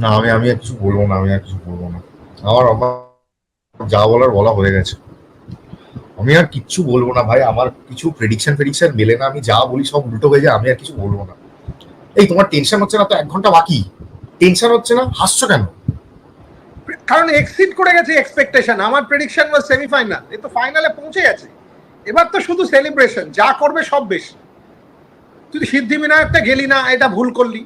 না, আমি আমি আর কিছু বলব না, আমি আর কিছু বলব না। আমার যা বলার বলা হয়ে গেছে। আমি আর কিচ্ছু বলব না ভাই, আমার কিছু প্রেডিকশন প্রেডিকশন মেলে না, আমি যা বলি সব উল্টো হয়ে যায়, আমি আর কিছু বলব না। এই, তোমার টেনশন হচ্ছে না তো, এক ঘণ্টা বাকি? টেনশন হচ্ছে না? হাসছো কেন? কারণ এক্সিড করে গেছে এক্সপেকটেশন আমার প্রেডিকশন ওয়াজ সেমিফাইনাল এ তো ফাইনালে পৌঁছে গেছে। এবার তো শুধু সেলিব্রেশন যা করবে সব বেশি। তুই সিদ্ধিবিনায়কটা গেলি না, এটা ভুল করলি।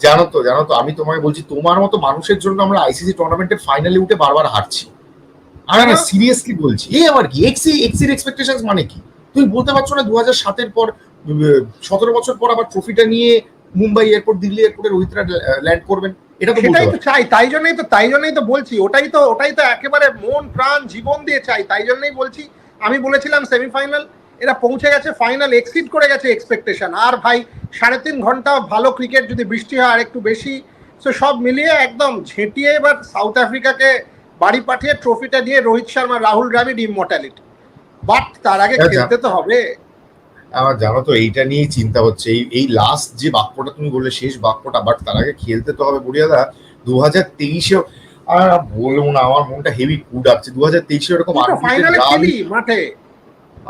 জানো তো জানো তো আমি তোমায় বলছি তোমার মতো মানুষের জন্য আমরা আইসিসি টুর্নামেন্টের ফাইনালে উঠে বারবার হারছি। আমি না সিরিয়াসলি বলছি। এই আবার কি? এক্সি এক্সির এক্সপেকটেশন মানে কি? তুমি বলতে পারছ না দু হাজার সাতের পর সতেরো বছর পর আবার ট্রফিটা নিয়ে মুম্বাই এয়ারপোর্ট দিল্লি এয়ারপোর্টে রোহিতরা ল্যান্ড করবেন? এটা তো সেটাই তো চাই তাই জন্যই তো তাই জন্যই তো বলছি ওটাই তো ওটাই তো একেবারে মন প্রাণ জীবন দিয়ে চাই তাই জন্যই বলছি। আমি বলেছিলাম সেমিফাইনাল এরা পৌঁছে গেছে ফাইনাল এক্সিড করে গেছে এক্সপেকটেশন আর ভাই সাড়ে তিন ঘণ্টা ভালো ক্রিকেট যদি বৃষ্টি হয় আর একটু বেশি তো সব মিলিয়ে একদম ঝেঁটিয়ে এবার সাউথ আফ্রিকাকে বাড়ি পাঠিয়ে ট্রফিটা দিয়ে রোহিত শর্মা রাহুল দ্রাবিড ইমমর্টালিটি বাট তার আগে আচ্ছা। খেলতে তো হবে। আমার জানো তো এইটা নিয়েই চিন্তা হচ্ছে। এই এই লাস্ট যে বাক্যটা তুমি বললে শেষ বাক্যটা বাট তার আগে খেলতে তো হবে বুড়িয়াদা। দু হাজার তেইশেও আর বলব না আমার মনটা হেভি কুড আপছে দু হাজার তেইশে এরকম ফাইনালে খেলি মাঠে।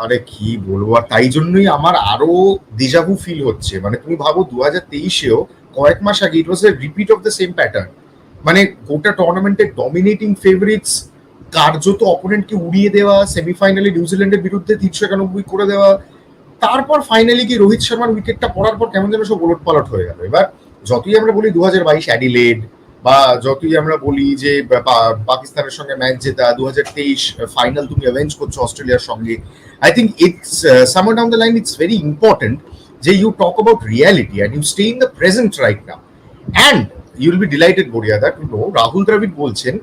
আরে কি বলব? আর তাই জন্যই আমার আরও দেজাভু ফিল হচ্ছে। মানে তুমি ভাবো দু হাজার তেইশেও কয়েক মাস আগে it was a repeat of the same pattern মানে গোটা টুর্নামেন্টের ডমিনেটিং ফেভারিটস কার্যত অপোনেন্টকে উড়িয়ে দেওয়া সেমিফাইনালে নিউজিল্যান্ডের বিরুদ্ধে তিনশো একানব্বই করে দেওয়া, তারপর ফাইনালি কি রোহিত শর্মার উইকেটটা পড়ার পর কেমন যেন সব ওলট পালট হয়ে গেল। এবার যতই আমরা বলি দু হাজার বাইশ অ্যাডিলেড বা যতই আমরা বলি যে পাকিস্তানের সঙ্গে ম্যাচ জেতা দু ফাইনাল তুমি অ্যাভেঞ্জ করছ অস্ট্রেলিয়ার সঙ্গে I think uh, somewhere down the line, it's very important that you talk about reality and you stay in the present right now. And you'll be delighted, Boria, that you know, Rahul Dravid বলছেন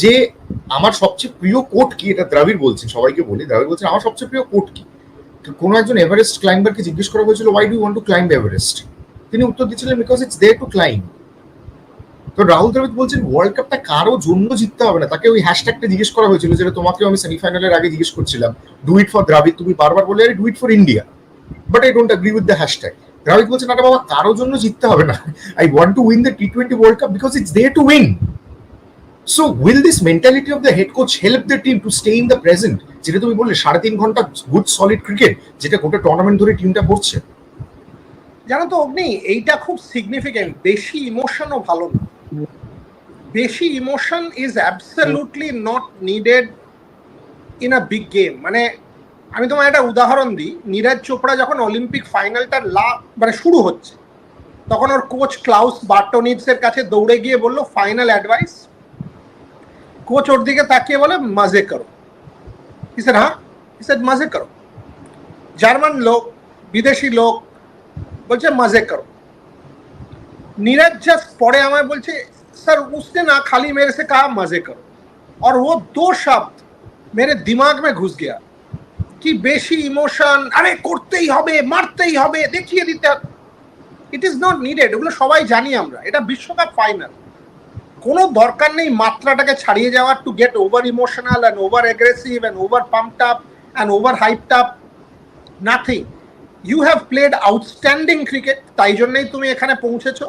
যে আমার সবচেয়ে প্রিয় coat কি? এটা দ্রাবিড় বলছেন সবাইকে বলি দ্রাবিড় বলছেন আমার সবচেয়ে প্রিয় কোট কি? কোনো একজন এভারেস্ট ক্লাইম্বারকে জিজ্ঞেস করা হয়েছিল why do want to climb Everest তিনি উত্তর দিচ্ছিলেন because it's there to climb তো রাহুল দ্রাবিড় বলছেন ওয়ার্ল্ড কাপটা কারও জন্য জিততে হবে না। তাকে ওই হ্যাশট্যাগটা জিজ্ঞেস করা হয়েছিল যেটা তোমাকেও আমি সেমিফাইনালের আগে জিজ্ঞেস করছিলাম। Do it for Dravid. তুমি বারবার বলে আরে do it for India but I don't agree with the hashtag Dravid বলছেন আরে বাবা, কারও জন্য জিততে হবে না। I want to win the T twenty world cup because it's there to win so will this mentality of the head coach help the team to stay in the present যেটা তুমি বললে, সাড়ে তিন ঘণ্টা গুড সলিড ক্রিকেট যেটা গোটা tournament ধরে টিমটা করছে। জানো তো, অগ্নি, এইটা খুব সিগনিফিকেন্ট বেশি ইমোশনও ভালো না। বেশি emotion is absolutely not needed in a big game মানে আমি তোমায় একটা উদাহরণ দিই। নীরাজ চোপড়া যখন অলিম্পিক ফাইনালটা লা মানে শুরু হচ্ছে, তখন ওর কোচ ক্লাউস বার্টোনিটসের কাছে দৌড়ে গিয়ে বলল ফাইনাল অ্যাডভাইস কোচ ওর দিকে তাকিয়ে বলে মজে করো। হি স্যার হ্যাঁ হি স্যার মজে করো। জার্মান লোক, বিদেশি লোক, বলছে মজে করো। नीरज जस्ट पड़े हमें बोल सर उसने ना खाली मेरे से कहा मजे करो और वो दो शब्द मेरे दिमाग में घुस गया कि बेशी ইমোশন, আরে, করতেই হবে, মারতেই হবে, দেখিয়ে দিতে ইট ইজ নট নিডেড এগুলো সবাই জানি আমরা, এটা বিশ্বকাপ ফাইনাল কোনো দরকার নেই মাত্রাটাকে ছাড়িয়ে যাওয়ার to get over emotional and over aggressive and over pumped up and over hyped up nothing you have played outstanding cricket তাই জন্যই তুমি এখানে পৌঁছেছো।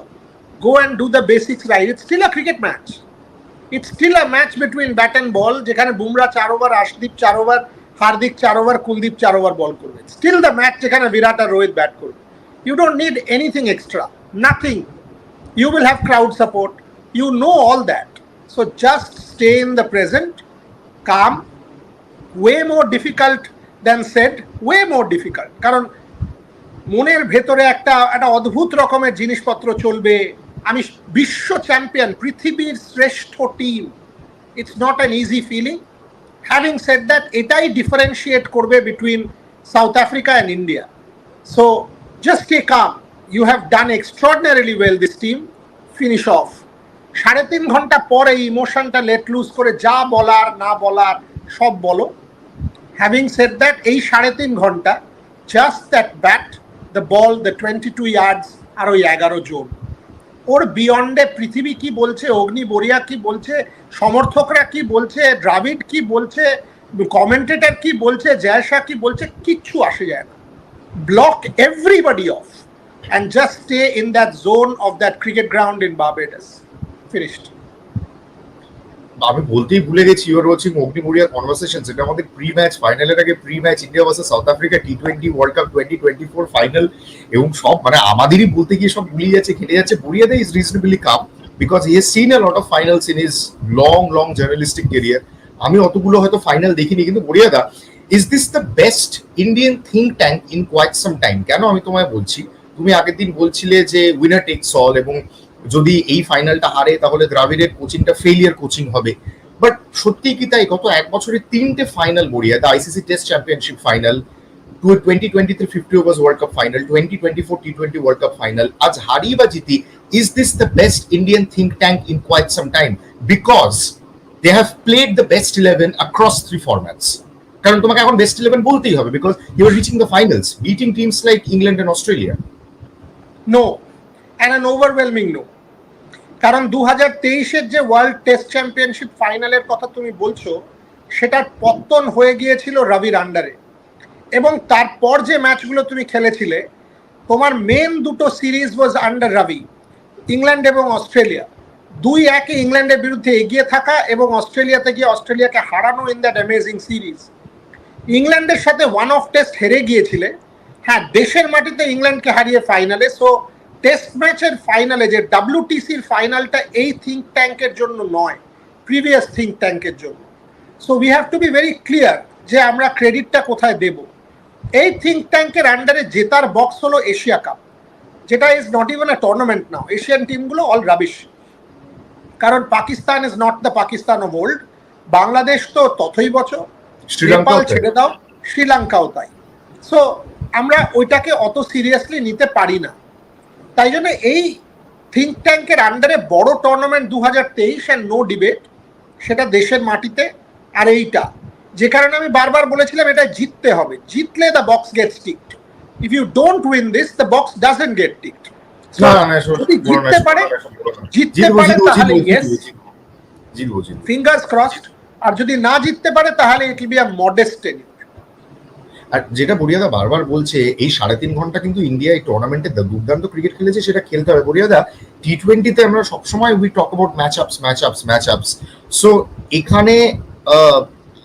Go and do the basics right it's still a cricket match it's still a match between bat and ball যেখানে বুমরা চার over Arshdeep চার over Hardik চার over Kuldeep চার over বল করবে। স্টিল দ্য ম্যাচ যেখানে বিরাট আর রোহিত ব্যাট করবে। You don't need anything extra nothing you will have crowd support. You know all that. So just stay in the present. Calm. Way more difficult than said. Way more difficult. কারণ মনের ভেতরে একটা একটা অদ্ভুত রকমের জিনিসপত্র চলবে। আমি বিশ্ব চ্যাম্পিয়ন পৃথিবীর শ্রেষ্ঠ team it's not an easy feeling having said that এটাই ডিফারেন্সিয়েট করবে between South Africa and India so just a calm you have done extraordinarily well this team finish off সাড়ে তিন ঘণ্টা পরে ইমোশনটা লেট লুজ করে যা বলার, না বলার, সব বলো। হ্যাভিং সেড দ্যাট এই সাড়ে তিন ঘণ্টা just that bat the ball the twenty two yards আর ওই এগারো জোন। ওর বিয়ন্ডে পৃথিবী কি বলছে, অগ্নি বরিয়া কি বলছে, সমর্থকরা কি বলছে, দ্রাবিড কি বলছে কমেন্টেটার কি বলছে জয়সা কি বলছে, কিচ্ছু আসে যায় না block everybody off and just stay in that zone of that cricket ground in Barbados. Finished আমি বলতেই ভুলে গেছি ইউর ওয়াচিং অগ্নিমুড়িয়া কনভারসেশন যেটা আমাদের প্রি ম্যাচ ফাইনালের আগে pre match India versus South Africa T twenty world cup twenty twenty four final এবং সব মানে আমাদেরই বলতে গিয়ে সব ভুলিয়ে যাচ্ছে, খেলে যাচ্ছে। Boriada is reasonably calm because he seen a lot of finals in is long long journalistic career আমি অতগুলো হয়তো ফাইনাল দেখিনি, কিন্তু Boriada is this the best Indian think tank in quite some time কেন আমি তোমায় বলছি? তুমি আগের দিন বলছিলে যে উইনার টেক্স অল এবং যদি এই ফাইনালটা হারে, তাহলে দ্রাবিড়ের কোচিংটা ফেলিয়ার কোচিং হবে। বাট সত্যি কি তাই? গত এক বছরে তিনটে final Boria the ICC test championship final কারণ তোমাকে এখন বলতেই হবে England Australia no an overwhelming no কারণ দু হাজার তেইশের যে ওয়ার্ল্ড টেস্ট চ্যাম্পিয়নশিপ ফাইনালের কথা তুমি বলছো, সেটার পত্তন হয়ে গিয়েছিল রবির আন্ডারে এবং তারপর যে ম্যাচগুলো তুমি খেলেছিলে, তোমার মেন দুটো series was under Ravi England এবং অস্ট্রেলিয়া দুই একে ইংল্যান্ডের বিরুদ্ধে এগিয়ে থাকা এবং অস্ট্রেলিয়াতে গিয়ে অস্ট্রেলিয়াকে হারানো ইন দ্যাট অ্যামেজিং সিরিজ ইংল্যান্ডের সাথে ওয়ান অফ টেস্ট হেরে গিয়েছিলে। হ্যাঁ দেশের মাটিতে ইংল্যান্ডকে হারিয়ে ফাইনালে সো টেস্ট ম্যাচের ফাইনালে যে ডাব্লিউটিসির ফাইনালটা এই থিঙ্ক ট্যাঙ্কের জন্য নয় প্রিভিয়াস থিঙ্ক ট্যাঙ্কের জন্য। So we have to be very clear যে আমরা ক্রেডিটটা কোথায় দেব। এই থিঙ্ক ট্যাঙ্কের আন্ডারে জেতার বক্স হলো এশিয়া কাপ। যেটা is not even a tournament now Asian টিমগুলো all rubbish কারণ Pakistan is not the Pakistan of old Bangladesh তো তথই বছর। নেপাল ছেড়ে দাও শ্রীলঙ্কাও তাই। সো আমরা ওইটাকে অত সিরিয়াসলি নিতে পারি না। তাই জন্য এই থিঙ্ক ট্যাঙ্কের আন্ডারে বড় টুর্নামেন্ট দু হাজার তেইশ অ্যান্ড নো ডিবেট সেটা দেশের মাটিতে আর এইটা। যে কারণে আমি বারবার বলেছিলাম এটা জিততে হবে। জিতলে the box gets ticked if you don't win this the box doesn't get ticked যদি জিততে পারে। জিততে পারে তাহলে। ফিঙ্গার্স ক্রসড আর যদি না জিততে পারে তাহলে it will be a modest tenure আর যেটা বরিয়াদা বারবার বলছে, এই সাড়ে তিন ঘণ্টা কিন্তু ইন্ডিয়া এই টুর্নামেন্টে দুর্দান্ত ক্রিকেট খেলেছে, সেটা খেলতে হবে। বরিয়াদা টি টোয়েন্টিতে আমরা সবসময় we talk about match ups match ups match ups so এখানে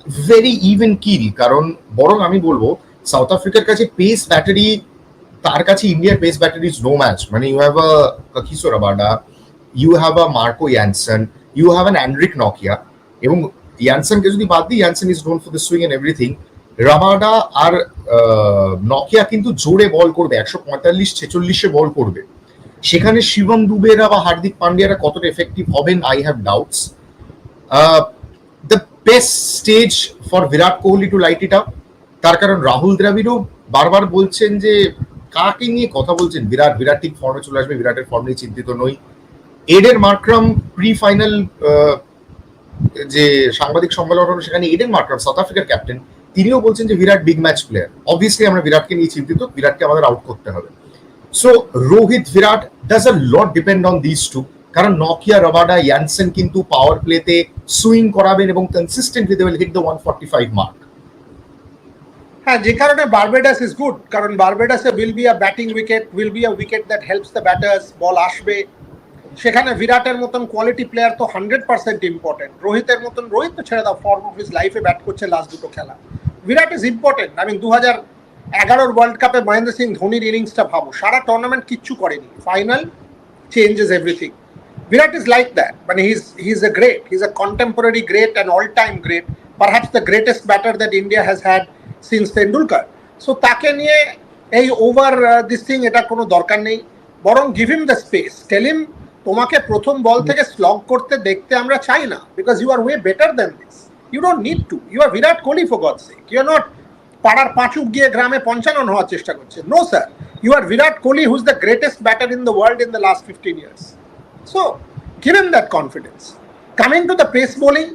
ভেরি ইভেন কিল কারণ বরং আমি বলব সাউথ আফ্রিকার কাছে পেস ব্যাটারি তার কাছে ইন্ডিয়ার pace battery is no match মানে you have a Kagiso you have a Marco Jansen you have an Anrich Nokia এবং ইয়ানসনকে যদি বাদ দিই Jansen is known for the swing and everything Rabada আর নকিয়া কিন্তু জোরে বল করবে, একশো পঁয়তাল্লিশ ছেচল্লিশে বল করবে। সেখানে শিবম দুবেরা বা হার্দিক পান্ডিয়ারা কতটা এফেক্টিভ হবেন I have doubts the best stage for Virat Kohli to light it up তার কারণ রাহুল দ্রাবিড়ও বারবার বলছেন যে, কাকে নিয়ে কথা বলছেন? বিরাট বিরাট ঠিক ফর্মে চলে আসবে, বিরাটের ফর্ম নিয়ে চিন্তিত নই। এডের মার্ক্রাম প্রি ফাইনাল যে সাংবাদিক সম্মেলন সেখানে এডেন মার্ক্রাম, সাউথ আফ্রিকার ক্যাপ্টেন তিনিও বলছেন যে Virat big match player obviously আমরা বিরাটকে নিয়ে চিন্তিত, বিরাটকে আমাদের আউট করতে হবে। So Rohit Virat does a lot depend on this too কারণ নকিয়া রবাডা ইয়ানসেন কিন্তু পাওয়ার প্লেতে সুইং করাবেন এবং consistently they will hit the one forty five mark হ্যাঁ যে কারণে বারবেডাস ইজ গুড কারণ বারবেডাসে will be a batting wicket will be a wicket that helps the batters ball আসবে। সেখানে বিরাটের মতন কোয়ালিটি প্লেয়ার তো হান্ড্রেড পার্সেন্ট ইম্পর্টেন্ট রোহিতের মতন, রোহিত তো ছেড়ে দাও ফর্ম অফ হিজ লাইফে ব্যাট করছে লাস্ট দুটো খেলা। Virat is important. I mean দু হাজার এগারোর ওয়ার্ল্ড কাপে মহেন্দ্র সিং ধোনির ইনিংসটা ভাবো। সারা টুর্নামেন্ট কিচ্ছু করেনি। Final changes everything Virat is like that. মানে his he is a great he is a contemporary great and all time great perhaps the greatest batter that India has had since Tendulkar so তাকে নিয়ে এই over this thing এটা কোনো দরকার নেই। বরং give him the space tell him তোমাকে প্রথম বল থেকে স্লগ করতে দেখতে আমরা চাই না। Because you are way better than this you don't need to you are Virat Kohli for God sake you are not পাড়ার পাঁচুক গিয়ে গ্রামে পঞ্চানন হওয়ার চেষ্টা করছে। No sir you are Virat Kohli who's the greatest batter in the world in the last fifteen years so give him that confidence coming to the pace bowling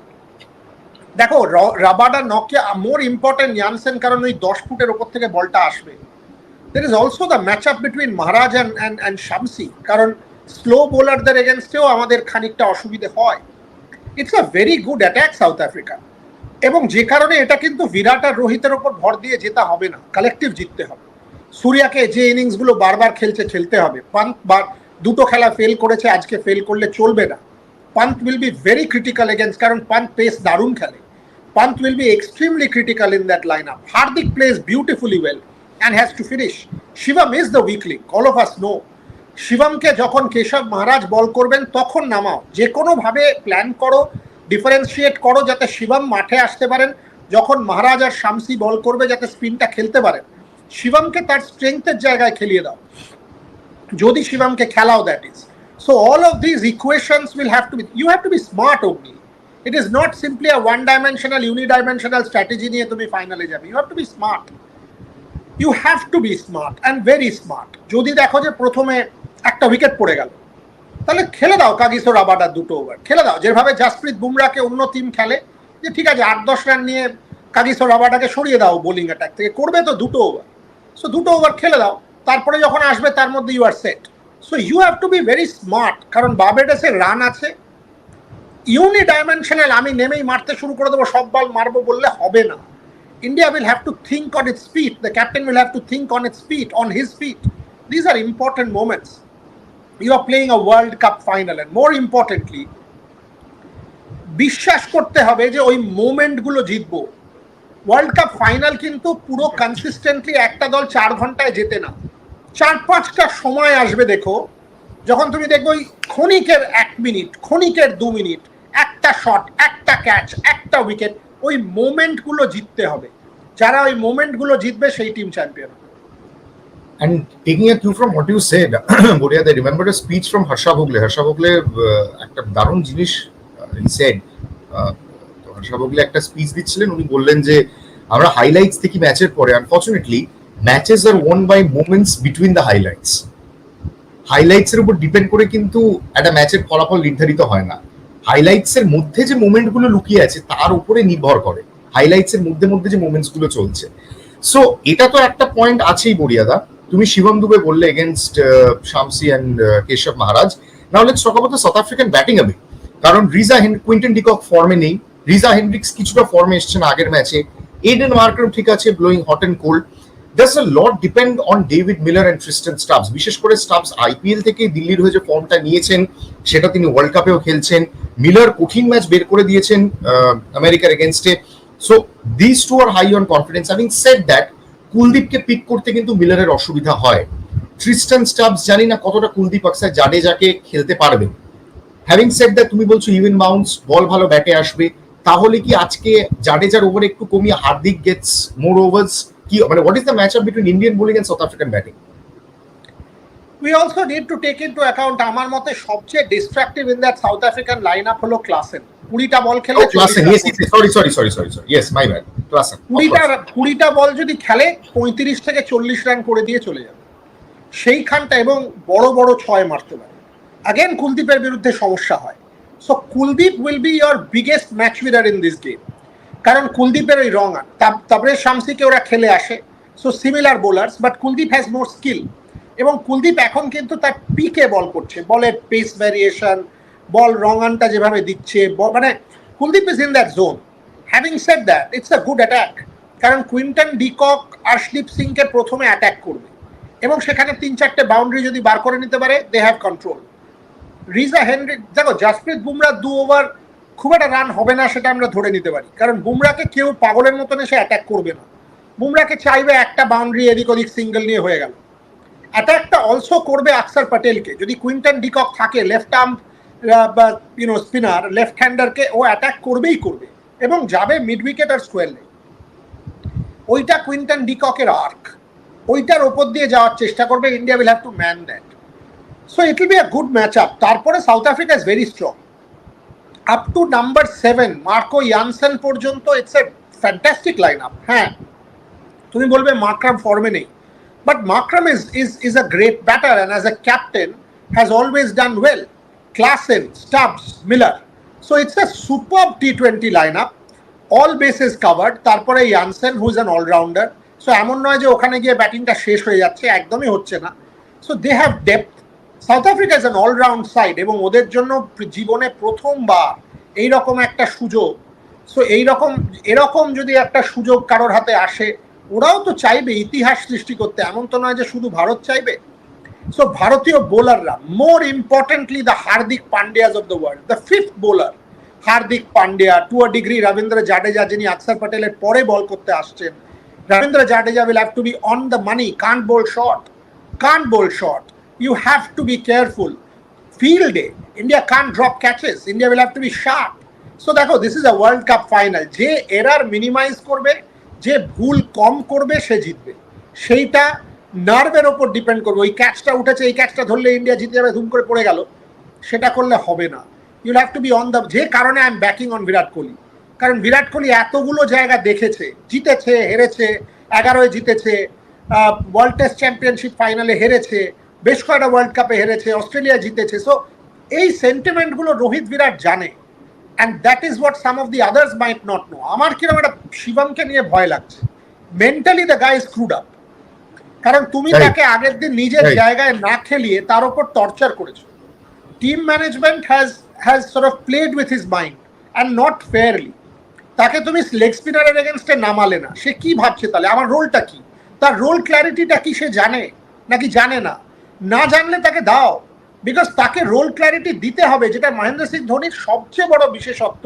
দেখো Rabada নকিয়া মোর ইম্পর্টেন্ট ইয়ানসেন কারণ ওই দশ ফুটের ওপর থেকে বলটা আসবে। There is also the match up between Maharaj and and and Shamsi কারণ স্লো বোলারদের এগেনস্টেও আমাদের খানিকটা অসুবিধে হয়। It's a very good attack South Africa এবং যে কারণে এটা কিন্তু বিরাট আর রোহিতের ওপর ভর দিয়ে যেতে হবে না কালেকটিভ জিততে হবে। সূর্যাকে যে ইনিংসগুলো বারবার খেলছে, খেলতে হবে। পান্ত বার দুটো খেলা ফেল করেছে, আজকে ফেল করলে চলবে না। Pant will be very critical against কারণ পান্ত পেস দারুণ খেলে। Pant will be extremely critical in that line up Hardik plays beautifully well and has to finish Shivam is the weakly all of us no শিবমকে যখন কেশব মহারাজ বল করবেন, তখন নামাও। যে কোনোভাবে plan করো। ডিফারেন্সিয়েট করো যাতে শিবম মাঠে আসতে পারেন, যখন মহারাজ আর শামসি বল করবে যাতে স্পিনটা খেলতে পারেন। শিবমকে তার স্ট্রেংথের জায়গায় খেলিয়ে দাও। যদি শিবমকে খেলাও that is so all of this equations will have to be you have to be smart Agni it is not simply a one dimensional unidimensional strategy নিয়ে তুমি ফাইনালে যাবে। You have to be smart you have to be smart and very smart যদি দেখো যে প্রথমে একটা wicket পড়ে গেল তাহলে খেলে দাও কাগিসো রাবাডার দুটো ওভার খেলে দাও। যেভাবে জাসপ্রীত বুমরাকে অন্য টিম খেলে যে ঠিক আছে আট দশ রান নিয়ে কাগিসো রাবাডাকে সরিয়ে দাও বোলিং অ্যাটাক থেকে। করবে তো দুটো ওভার সো দুটো ওভার খেলে দাও। তারপরে যখন আসবে তার মধ্যে you are set so you have to be very smart কারণ বাবেডাসের রান আছে। ইউনি ডাইমেনশনাল আমি নেমেই মারতে শুরু করে দেবো সব বল মারবো বললে হবে না। India will have to think on its feet. The captain will have to think on its feet, on his feet. These are important moments. You are playing a World Cup final, and more importantly, বিশ্বাস করতে হবে যে ওই মোমেন্টগুলো জিতবো। World cup final কিন্তু পুরো consistently একটা দল চার ঘন্টায় জেতে না। চার পাঁচটা সময় আসবে দেখো যখন তুমি দেখবে ওই ক্ষণিকের এক মিনিট ক্ষণিকের দু মিনিট একটা শট একটা ক্যাচ একটা উইকেট ওই মোমেন্টগুলো জিততে হবে। যারা ওই মোমেন্টগুলো জিতবে সেই team champion And taking a cue from what you said, Boria, I remembered a speech from Harsha Bhogle. Harsha Bhogle uh, একটা দারুণ জিনিস হি সেড হর্ষা ভোগলে একটা স্পিচ দিচ্ছিলেন উনি বললেন যে আমরা হাইলাইটস দেখি ম্যাচের পরে unfortunately matches are won by moments between the highlights highlights এর উপর ডিপেন্ড করে কিন্তু একটা ম্যাচের ফলাফল নির্ধারিত হয় না। হাইলাইটস এর মধ্যে যে মোমেন্টগুলো লুকিয়ে আছে তার উপরে নির্ভর করে। হাইলাইটস এর মধ্যে মধ্যে যে মোমেন্টসগুলো চলছে। সো এটা তো একটা পয়েন্ট আছেই বরিয়াদা তুমি শিবম দুবে বললে against Shamsi and Keshav Maharaj. Now let's talk about the South African batting আবে কারণ রিজা কুইন্টন ডিকক ফর্মে নেই। রিজা হেনরিক্স কিছুটা ফর্মে এসছেন আগের ম্যাচে এডেন মার্কার ঠিক আছে blowing hot and cold does a lot depend on David Miller and Tristan Stubbs বিশেষ করে স্টাবস আইপিএল থেকে দিল্লির হয়ে যে ফর্মটা নিয়েছেন, সেটা তিনি ওয়ার্ল্ড কাপেও খেলছেন। মিলার কঠিন ম্যাচ বের করে দিয়েছেন আমেরিকার এগেনস্টে so this two are high on confidence having said that কুলদীপকে pick করতে কিন্তু মিলারের অসুবিধা হয়। ট্রিস্টান স্টাবস জানি না কতটা কুলদীপ আকসার জাডেজাকে খেলতে পারবে। হ্যাভিং সেড দ্যাট তুমি বলছো ইভেন মাউন্টস বল ভালো ব্যাটে আসবে। তাহলে কি আজকে জাডেজার ওভারে একটু কমিয়ে হার্দিক গেটস মোর ওভার্স কি মানে what is the match up between Indian bowling and South African batting we also need to take in to account আমার মতে সবচেয়ে destructive in that South African line up হলো ক্লাসেন কুড়িটা বল খেলে sorry sorry sorry sorry sorry yes my bad Klaasen কুড়িটা কুড়িটা বল যদি খেলে পঁয়ত্রিশ থেকে চল্লিশ রান করে দিয়ে চলে যাবে। সেইখানটা এবং বড় বড় ছয় মারতে পারে। আগেন কুলদীপের বিরুদ্ধে সমস্যা হয়। So Kuldeep will be your biggest match winner in this game কারণ কুলদীপের ওই রং আন তারপরে শামসিকে ওরা খেলে আসে। So similar bowlers but Kuldeep has more skill এবং কুলদীপ এখন কিন্তু তার পিকে বল করছে। বলের পেস ভ্যারিয়েশন বল রং আনটা যেভাবে দিচ্ছে মানে Kuldeep is in that zone having said that it's a good attack কারণ কুইন্টন ডিকক আর্শদীপ সিংকে প্রথমে অ্যাটাক করবে, এবং সেখানে তিন চারটে বাউন্ডারি যদি বার করে নিতে পারে they have control Reeza Henry দেখো জাসপ্রীত বুমরা দু ওভার খুব একটা রান হবে না সেটা আমরা ধরে নিতে পারি, কারণ বুমরাকে কেউ পাগলের মতন এসে অ্যাটাক করবে না। বুমরাকে চাইবে একটা বাউন্ডারি এদিক ওদিক সিঙ্গেল নিয়ে হয়ে গেল। অ্যাটাকটা অলসো করবে আকসার প্যাটেলকে যদি কুইন্টন ডিকক থাকে লেফট আর্ম বা ইউনো স্পিনার লেফট হ্যান্ডারকে ও অ্যাটাক করবেই করবে এবং যাবে মিড উইকেট আর স্কোয়ার লেগ ওইটা কুইন্টন ডিককের আর্ক ওইটার ওপর দিয়ে যাওয়ার চেষ্টা করবে India will have to man that so it will be a good match up তারপরে South Africa is very strong up to number seven Marco Jansen পর্যন্ত it's a fantastic line up হ্যাঁ তুমি বলবে মাকরাম ফর্মে নেই। But Markram is is is a great batter and as a captain has always done well Miller so it's a super T twenty line up all bases covered তারপরে Jansen who is an allrounder so এমন নয় যে ওখানে গিয়ে ব্যাটিংটা শেষ হয়ে যাচ্ছে, একদমই হচ্ছে না। So they have depth South Africa is an allround side এবং ওদের জন্য জীবনে প্রথমবার এইরকম একটা সুযোগ। সো এইরকম, এরকম যদি একটা সুযোগ কারোর হাতে আসে, ওরাও তো চাইবে ইতিহাস সৃষ্টি করতে। এমন তো নয় যে শুধু ভারত চাইবে। সো ভারতীয় বোলাররা more importantly the Hardik Pandyas of the world the fifth bowler Hardik Pandya to a degree Ravindra Jadeja যিনি আকসার প্যাটেলের পরে বল করতে আসছেন, Ravindra Jadeja will have to be on the money, can't bowl short, can't bowl short. You have to be careful. ফিল্ডে India india drop catches, india will have to be sharp. So, দেখো this is a World Cup final যে error minimise করবে, যে ভুল কম করবে, সে জিতবে। সেইটা নার্ভের ওপর ডিপেন্ড করবে। ওই ক্যাচটা উঠেছে, এই ক্যাচটা ধরলে ইন্ডিয়া জিতে যাবে, ধুম করে পড়ে গেল। সেটা করলে হবে না। You'll have to be on the যে কারণে I am backing on Virat Kohli. কারণ বিরাট কোহলি এতগুলো জায়গা দেখেছে, জিতেছে, হেরেছে, এগারোয় জিতেছে ওয়ার্ল্ড টেস্ট চ্যাম্পিয়নশিপ ফাইনালে হেরেছে, বেশ কয়েকটা ওয়ার্ল্ড কাপে হেরেছে অস্ট্রেলিয়া জিতেছে। সো এই সেন্টিমেন্টগুলো রোহিত বিরাট জানে। And that is what some of the others might not know আমার কীরকম একটা শিবমকে নিয়ে ভয় লাগছে। Mentally the guy screwed up কারণ তুমি তাকে আগের দিন নিজের জায়গায় না খেলিয়ে তার উপর টর্চার করেছ। Team management has has sort of played with his mind and not fairly তাকে তুমি লেগ স্পিনারের এগেনস্টে নামালে না। সে কি ভাবছে তাহলে? আমার রোলটা কি? তার রোল ক্ল্যারিটিটা কি সে জানে? নাকি জানে না? না জানলে তাকে দাও। বিকজ তাকে রোল ক্ল্যারিটি দিতে হবে যেটা মহেন্দ্র সিং ধোনির সবচেয়ে বড় বিশেষত্ব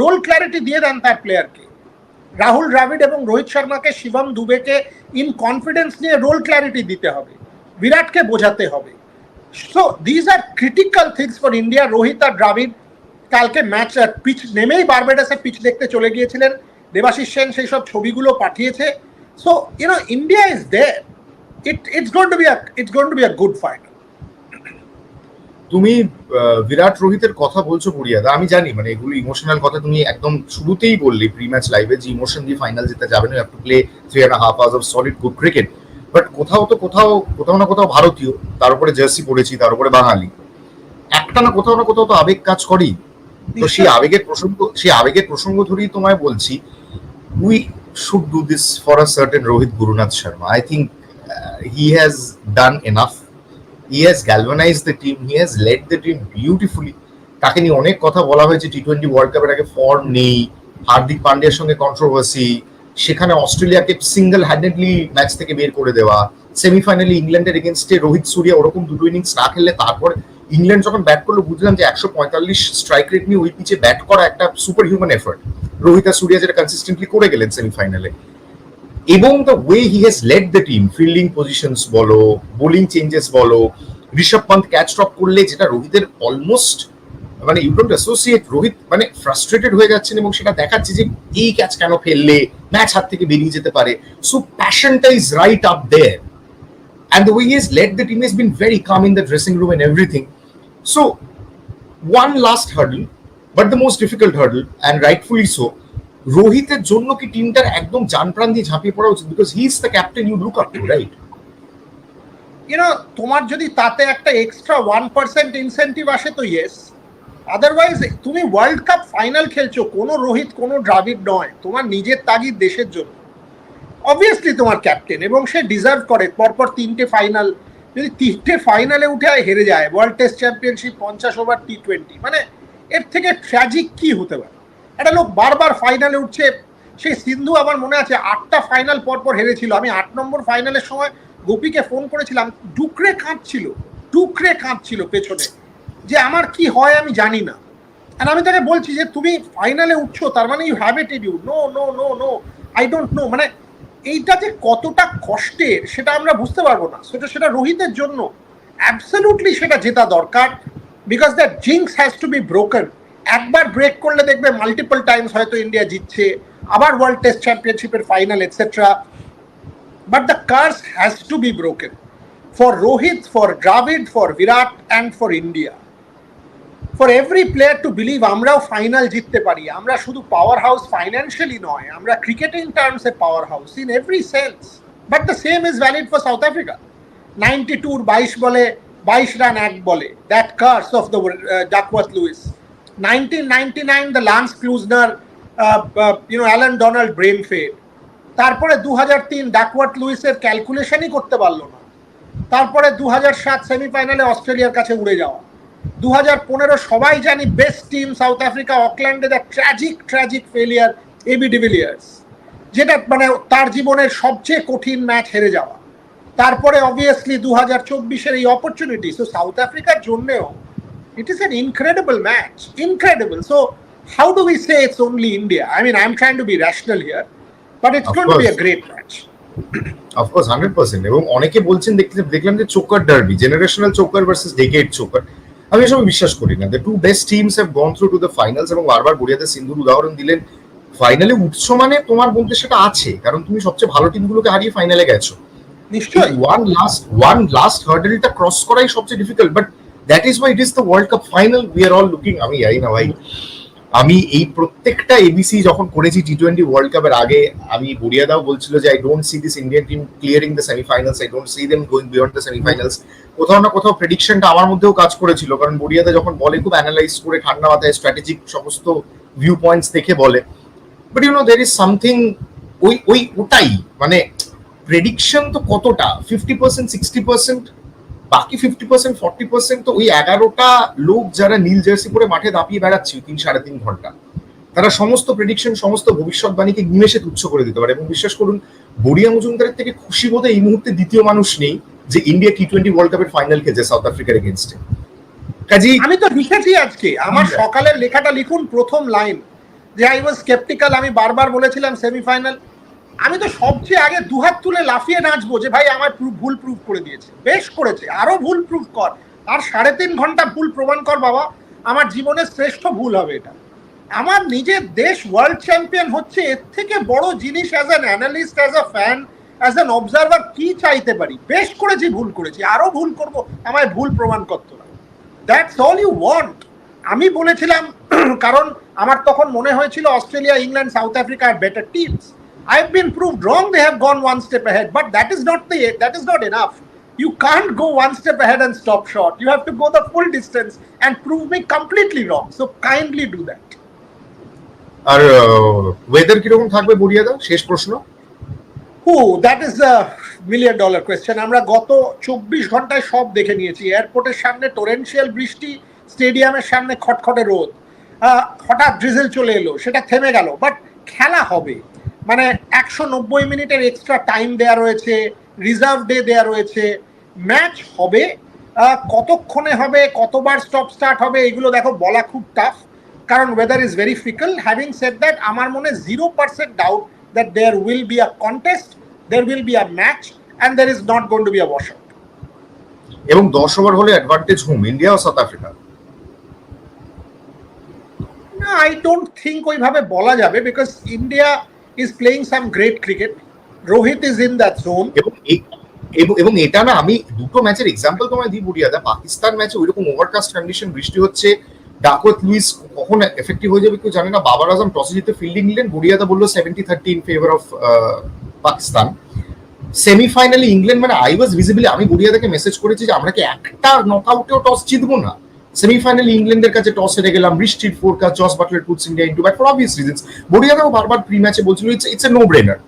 রোল ক্ল্যারিটি দিয়ে দেন তার প্লেয়ারকে রাহুল দ্রাবিড এবং রোহিত শর্মাকে শিবম দুবেকে ইন কনফিডেন্স নিয়ে রোল ক্ল্যারিটি দিতে হবে, বিরাটকে বোঝাতে হবে। So these are critical things for India Rohit আর দ্রাবিড কালকে ম্যাচ পিচ নেমেই বারবেডাসে পিচ দেখতে চলে গিয়েছিলেন। দেবাশিস সেন সেই সব ছবিগুলো পাঠিয়েছে। So you know India is there it it's going to be it's going to be a good final তুমি বিরাট রোহিতের কথা বলছো বুড়িয়াদা আমি জানি মানে এগুলো ইমোশনাল কথা তুমি একদম শুরুতেই বললি প্রি ম্যাচ লাইভে যে ইমোশন দিয়ে ফাইনাল যেতে যাবে না to play three and half hours of solid good cricket but কোথাও তো কোথাও কোথাও না কোথাও ভারতীয় তার উপরে জার্সি পড়েছি তার উপরে বাঙালি। একটা না কোথাও না কোথাও তো আবেগ কাজ করেই। তো সেই আবেগের প্রসঙ্গ সেই আবেগের প্রসঙ্গ ধরেই তোমায় বলছি we should do this for a certain Rohit Gurunath Sharma I think he has done enough he has galvanise the team he has led the team beautifully তাকে নিয়ে অনেক কথা বলা হয়েছে টি টোয়েন্টি ওয়ার্ল্ড কাপের আগে ফর্ম নেই, হার্দিক পান্ডিয়ার সঙ্গে কন্ট্রোভার্সি সেখানে অস্ট্রেলিয়াকে সিঙ্গেল হ্যান্ডেডলি ম্যাচ থেকে বের করে দেওয়া সেমিফাইনালি ইংল্যান্ডের এগেনস্টে রোহিত সুরিয়া ওরকম দুটো ইনিংস না খেললে তারপর ইংল্যান্ড যখন ব্যাট করল, বুঝলাম যে একশো পঁয়তাল্লিশ স্ট্রাইক রেট নিয়ে ওই পিচে ব্যাট করা একটা super human effort Rohit Surya যেটা কনসিস্টেন্টলি করে গেলেন সেমিফাইনালে এবং the way he has led the team fielding positions বলো বোলিং চেঞ্জেস বলো ঋষভ পন্থ ক্যাচ ড্রপ করলে যেটা রোহিতের অলমোস্ট মানে ইউ ডোন্ট অ্যাসোসিয়েট রোহিত মানে ফ্রাস্ট্রেটেড হয়ে যাচ্ছেন এবং সেটা দেখাচ্ছে যে এই ক্যাচ কেন ফেললে ম্যাচ হাত থেকে বেরিয়ে যেতে পারে so প্যাশনটা is right up there the way he has led the team has been very calm in the dressing room and everything. So, one last hurdle, but the most difficult hurdle, and rightfully so. রোহিতের জন্য কি টিমটার একদম জান প্রাণ দিয়ে ঝাঁপিয়ে পড়া উচিত? Because he is the captain you look up to right you know তোমার যদি তাতে একটা এক্সট্রা ওয়ান পার্সেন্ট ইনসেন্টিভ আসে তো ইয়েস আদারওয়াইজ তুমি ওয়ার্ল্ড কাপ ফাইনাল খেলছো, কোনো রোহিত, কোনো দ্রাবিড নয়। তোমার নিজের তাগিদ দেশের জন্য। অবভিয়াসলি তোমার ক্যাপ্টেন এবং সে ডিজার্ভ করে। পরপর তিনটে ফাইনাল যদি তিনটে ফাইনালে উঠে আর হেরে যায়। ওয়ার্ল্ড টেস্ট চ্যাম্পিয়নশিপ পঞ্চাশ ওভার টি টোয়েন্টি মানে এর থেকে ট্র্যাজিক কি হতে পারে? একটা লোক বারবার ফাইনালে উঠছে। সেই সিন্ধু আমার মনে আছে আটটা ফাইনাল পরপর হেরেছিল। আমি আট নম্বর ফাইনালের সময় গোপীকে ফোন করেছিলাম, ডুকরে কাঁদছিল ডুকরে কাঁদছিল পেছনে। যে আমার কি হয় আমি জানি না। আর আমি তাকে বলছি যে, তুমি ফাইনালে উঠছো, তার মানে you have you know no no no I don't know মানে এইটা যে কতটা কষ্টের, সেটা আমরা বুঝতে পারব না। সেটা সেটা রোহিতের জন্য অ্যাবসলিউটলি সেটা জেতা দরকার because that jinx has to be broken একবার ব্রেক করলে দেখবে মাল্টিপল টাইমস হয়তো ইন্ডিয়া জিতছে, আবার ওয়ার্ল্ড টেস্ট চ্যাম্পিয়নশিপের final etcetera but the curse has to be broken for Rohit for Dravid for Virat and for India for every player to believe আমরাও final জিততে পারি। আমরা শুধু পাওয়ার হাউস ফাইন্যান্সিয়ালি নয়, আমরা cricketing টার্মসে powerhouse in every sense but the same is valid for South Africa ninety টুর বাইশ বলে, বাইশ রান এক বলে। That curse of the Duckworth Lewis nineteen ninety nine the Lance Klusener you know Allan Donald brain fade তারপরে দু হাজার তিন Duckworth লুইসের ক্যালকুলেশনই করতে পারল না। তারপরে দু হাজার সাত সেমিফাইনালে অস্ট্রেলিয়ার কাছে উড়ে যাওয়া। দু হাজার পনেরো, সবাই জানি best team South Africa অকল্যান্ডে the tragic tragic failure AB de Villiers যেটা মানে তার জীবনের সবচেয়ে কঠিন ম্যাচ হেরে যাওয়া। তারপরে অবভিয়াসলি দু হাজার চব্বিশের এই অপরচুনিটি সো সাউথ আফ্রিকার জন্যেও is an incredible match incredible so how do we say it's only India I mean I am trying to be rational here but it's Of going to be a course. Great match of course hundred percent এবং অনেকে বলছেন দেখতে দেখলাম যে choker derby generational choker versus decade choker. আমি এসব বিশ্বাস করি না। The two best teams have gone through to the finals এবং বারবার গড়িয়াতে সিন্ধুর উদাহরণ দিলেন। ফাইনালে উঠছো মানে তোমার বলতে সেটা আছে কারণ তুমি সবচেয়ে ভালো টিমগুলোকে হারিয়ে ফাইনালে গেছো। নিশ্চয়ই। ওয়ান লাস্ট ওয়ান লাস্ট হার্ডেলটা ক্রস করাই সবচেয়ে difficult but that is why it is the World Cup final we are all looking আমি জানি না ভাই। আমি এই প্রত্যেকটা এবিসি যখন করেছি টি টোয়েন্টি ওয়ার্ল্ড কাপের আগে, আমি বুড়িয়াদাও বলছিল যে I don't see this Indian team clearing the semifinals I don't see them going beyond the semifinals কোথাও না কোথাও প্রেডিকশনটা আমার মধ্যেও কাজ করেছিল, কারণ বুড়িয়াদা যখন বলে, খুব অ্যানালাইজ করে ঠান্ডা মাথায় স্ট্র্যাটেজিক সমস্ত ভিউ পয়েন্টস দেখে বলে। But you know there is something ওই ওই ওটাই মানে প্রেডিকশন তো কতটা? ফিফটি পার্সেন্ট সিক্সটি পার্সেন্ট বাকি ফিফটি পার্সেন্ট ফর্টি পার্সেন্ট তো ওই এগারোটা লোক যারা নীল জার্সি পরে মাঠে দাপিয়ে বেড়াচ্ছে তিন সাড়ে তিন ঘণ্টা। তারা সমস্ত প্রেডিকশন সমস্ত ভবিষ্যৎবাণীকে নিমেষে তুচ্ছ করে দিতে পারে। এবং বিশ্বাস করুন বড়িয়া মজুমদারের থেকে খুশি বোধে এই মুহূর্তে দ্বিতীয় মানুষ নেই যে ইন্ডিয়া টি টোয়েন্টি ওয়ার্ল্ড কাপের ফাইনাল খেলছে সাউথ আফ্রিকার এগেনস্টে কাজী আমি তো লিখেছি আজকে। আমার সকালের লেখাটা লিখুন প্রথম লাইন যে আই ওয়াজ স্কেপটিক্যাল আমি বারবার বলেছিলাম সেমিফাইনাল আমি তো সবচেয়ে আগে দুহাত তুলে লাফিয়ে নাচবো যে ভাই আমার ভুল প্রুফ করে দিয়েছে। বেশ করেছে, আরও ভুল প্রুফ কর। আর সাড়ে তিন ঘণ্টা ভুল প্রমাণ কর বাবা, আমার জীবনের শ্রেষ্ঠ ভুল হবে এটা। আমার নিজের দেশ ওয়ার্ল্ড চ্যাম্পিয়ন হচ্ছে, এর থেকে বড় জিনিস as an analyst as a fan as an observer কি চাইতে পারি? বেশ করেছি, ভুল করেছি, আরও ভুল করব, আমায় ভুল প্রমাণ করতে না দ্যাটস অল ইউ ওয়ান্ট আমি বলেছিলাম, কারণ আমার তখন মনে হয়েছিল Australia, England, South Africa are better teams I have been proved wrong they have gone one step ahead but that is not the that is not enough you can't go one step ahead and stop short. You have to go the full distance and prove me completely wrong. So kindly do that. আর weather কীরকম থাকবে বড়িয়াদা? শেষ প্রশ্ন। Who that is a million dollar question আমরা গত চব্বিশ ঘন্টায় সব দেখে নিয়েছি। এয়ারপোর্টের সামনে টোরেন্সিয়াল বৃষ্টি স্টেডিয়ামের সামনে খটখটে রোদ। হঠাৎ ড্রিজেল চলে এলো সেটা থেমে গেল বাট খেলা হবে। মানে একশো নব্বই মিনিটের এক্সট্রা টাইম দেয়া রয়েছে রিজার্ভ ডে দেয়া রয়েছে। ম্যাচ হবে কতক্ষণে হবে কতবার স্টপ স্টার্ট হবে এগুলো দেখো বলা খুব টাফ কারণ weather is very fickle having said that আমার মনে zero percent doubt that there will be a contest there will be a match, and there is not gonna to be a washout. এবং দশ over হলে advantage home India O South Africa No, I don't think ওইভাবে বলা যাবে because India is playing some great cricket Rohit is in that zone এবং এটা না, আমি দুটো ম্যাচের এক্সাম্পল তোমায় দিই বুড়িয়াদা পাকিস্তান ম্যাচে ওইরকম ওভারকাস্ট কন্ডিশন বৃষ্টি হচ্ছে ডাকওয়েত লুইস কখন এফেক্টিভ হয়ে যাবে কেউ জানে না। বাবার আজম টসে জিতে ফিল্ডিং নিলেন বুড়িয়াদা বলল seventy thirty in favour of Pakistan. সেমিফাইনালি England মানে আই ওয়াজ ভিজিবলি আমি বুড়িয়াদাকে মেসেজ করেছি যে আমরা কি একটা নকআউটেও টস জিতবো না? সেমিফাইনালি ইংল্যান্ডের কাছে টস হেরে গেলাম, বৃষ্টির forecast Jos Buttler puts India into bat for obvious reasons বুড়িয়াদাও বারবার প্রি ম্যাচে বলছিল it's it's a no brainer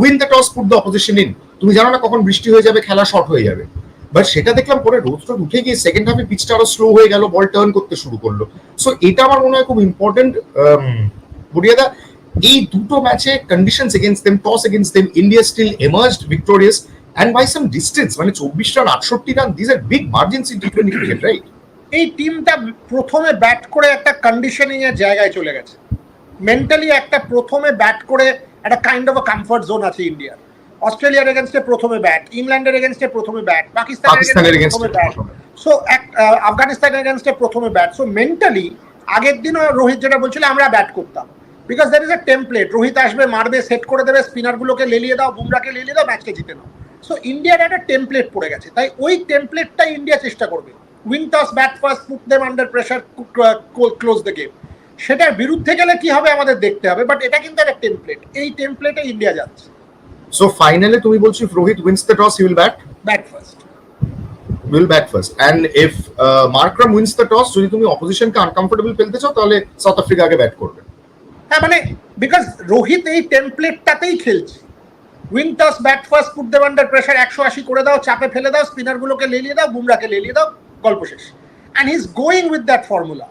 win the toss put the opposition in তুমি জানো না কখন বৃষ্টি হয়ে যাবে, খেলা শর্ট হয়ে যাবে। বাট সেটা দেখলাম পরে রোদ টোদ উঠে গিয়ে সেকেন্ড হাফে পিচটা আরও স্লো হয়ে গেল বল টার্ন করতে শুরু করল। সো এটা আমার মনে হয় খুব ইম্পর্টেন্ট বুড়িয়াদা এই দুটো ম্যাচে conditions against them toss against them India still emerged victorious and by some distance মানে চব্বিশ রান আটষট্টি run this are big margins in T twenty cricket right এই টিমটা প্রথমে ব্যাট করে একটা কন্ডিশনিং এর জায়গায় চলে গেছে। মেন্টালি একটা প্রথমে ব্যাট করে একটা kind of a comfort zone আছে ইন্ডিয়ার অস্ট্রেলিয়ার এগেনস্টে প্রথমে ব্যাট ইংল্যান্ডের এগেনস্টে প্রথমে ব্যাট পাকিস্তানের এগেনস্টে প্রথমে ব্যাট সো আফগানিস্তানের এগেনস্টে প্রথমে ব্যাট সো মেন্টালি আগের দিনও রোহিত যেটা বলছিল আমরা ব্যাট করতাম। Because there is a template Rohit আসবে মারবে সেট করে দেবে স্পিনারগুলোকে লেলিয়ে দাও বুমরাকে লেলিয়ে দাও ম্যাচকে জিতে নাও। সো ইন্ডিয়ার একটা টেমপ্লেট পড়ে গেছে। তাই ওই টেমপ্লেটটাই ইন্ডিয়া চেষ্টা করবে। Win toss bat first put them under pressure close the game সেটার বিরুদ্ধে গেলে কি হবে আমাদের দেখতে হবে বাট এটা কিন্তু একটা টেমপ্লেট এই টেমপ্লেটে ইন্ডিয়া যাচ্ছে। সো ফাইনালে তুমি বলছো if Rohit wins the toss he will bat bat first will bat first and if Markram wins the toss যদি তুমি অপোজিশনকে আনকমফোর্টেবল ফেলতে চাও তাহলে সাউথ আফ্রিকা আগে ব্যাট করবে। হ্যাঁ মানে বিকজ রোহিত এই টেমপ্লেটটাতেই খেলছে। Win toss bat first put them under pressure একশো আশি করে দাও চাপে ফেলে দাও স্পিনারগুলোকে লেলিয়ে দাও বুমরাকে লেলিয়ে দাও গল্প শেষ। And is going with that formula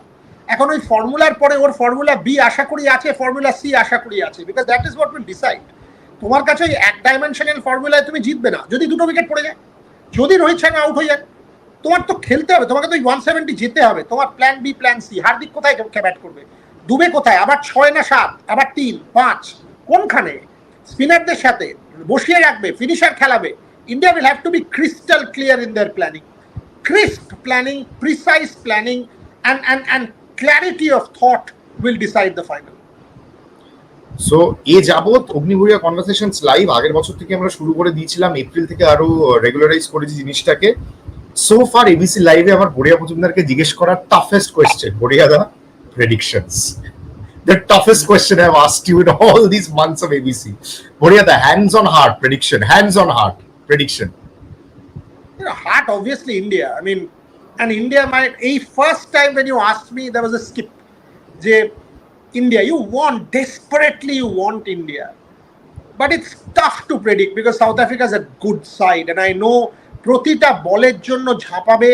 এখন ওই ফর্মুলার পরে ওর ফর্মুলা বি আশা করি আছে ফর্মুলা সি আশা করি আছে because that is what will decide তোমার কাছে ওই এক ডাইমেনশনাল ফর্মুলায় তুমি জিতবে না, যদি দুটো উইকেট পড়ে যায়। যদি রোহিত শর্মা আউট হয়ে যায়, তোমার তো খেলতে হবে, তোমাকে তো ওই ওয়ান সেভেন্টি যেতে হবে, তোমার plan B plan C Hardik কোথায় ব্যাট করবে? দুবে কোথায়? আবার ছয় না সাত, আবার তিন, পাঁচ, কোনখানে? স্পিনারদের সাথে বসিয়ে রাখবে finisher খেলাবে। India will have to be crystal clear in their planning crisp planning, precise planning, and, and, and clarity of thought will decide the final. So এ যাবৎ অগ্নিভূয়া কনভারসেশনস লাইভ আগের বছর থেকে আমরা শুরু করে দিয়েছিলাম এপ্রিল থেকে আরও রেগুলারাইজ করেছি জিনিসটাকে সো ফার এবিসি লাইভে আমার বড়িয়া মজুমদারকে জিজ্ঞেস করার toughest question Boria da predictions The toughest question I've asked you in all these months of ABC. Boriya, the hands on heart prediction, hands on heart prediction. You know, heart obviously India. I mean, and India might a first time when you asked me, there was a skip. Je, India, you want desperately you want India. But it's tough to predict because South Africa is a good side. And I know প্রতিটা বলের জন্য ঝাঁপাবে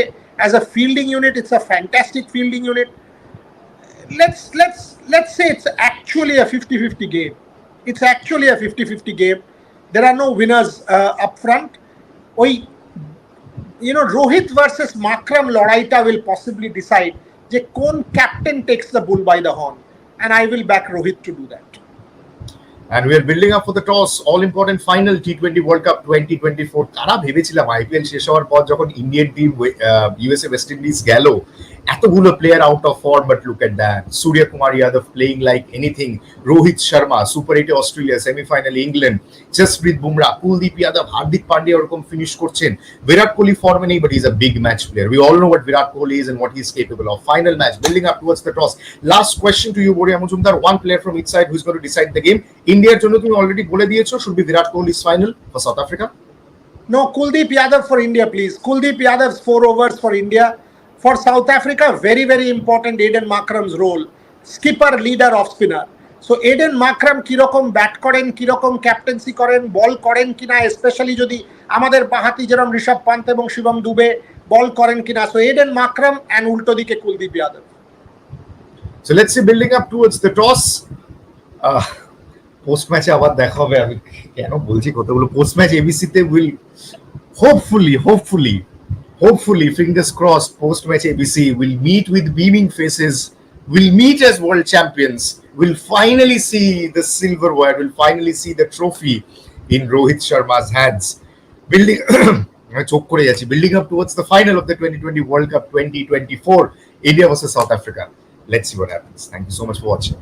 as a fielding unit, it's a fantastic fielding unit. Let's let's let's say it's actually a 50-50 game. It's actually a 50-50 game. There are no winners uh, up front. ওই you know, Rohit versus Makram লড়াইটা will possibly decide যে কোন captain takes the bull by the horn. And I will back Rohit to do that. And we are building up for the toss, all important final T20 World Cup 2024. তারা ভেবেছিলাম IPL শেষ হওয়ার পর যখন Indian team USA West Indies গেল এতগুলো player out of form but look at that Surya Kumar Yadav playing like anything Rohit Sharma super এইটে Australia semifinal England Jasprit Bumrah Kuldeep Yadav Hardik Pandya ওরকম finish করছেন। বিরাট কোহলি ফর্মে নেই but is a big match player we all know what Virat Kohli is and what is capable of final match building up towards the toss last question to you Boria Majumdar one player from each side who's to decide the game ইন্ডিয়ার জন্য তুমি already বলে দিয়েছ should be Virat Kohli's final for South Africa No, Kuldeep Yadav for India, please. Kuldeep Yadav's four overs for India. For South Africa, very, very important Aiden Makram's role. Skipper, leader, off spinner. So Aiden Markram কীরকম bat করেন কীরকম captaincy করেন বল করেন কিনা specially যদি আমাদের বাহাতি যেরকম ঋষভ পান্ত এবং শিবম দুবে বল করেন কিনা। সো এডেন মাকরাম অ্যান্ড উল্টো দিকে Kuldeep Yadav. So let's see building up towards the toss post ম্যাচে আবার দেখা হবে। আমি কেন বলছি কতগুলো পোস্ট ম্যাচ এবিসি তে will hopefully hopefully Hopefully fingers cross post match A B C will meet with beaming faces will meet as world champions will finally see the silverware will finally see the trophy in Rohit শর্মা's hands building চোখ করে যাচ্ছি building up towards the final of the twenty twenty world cup twenty twenty four India versus South Africa let's see what happens. Thank you so much for watching.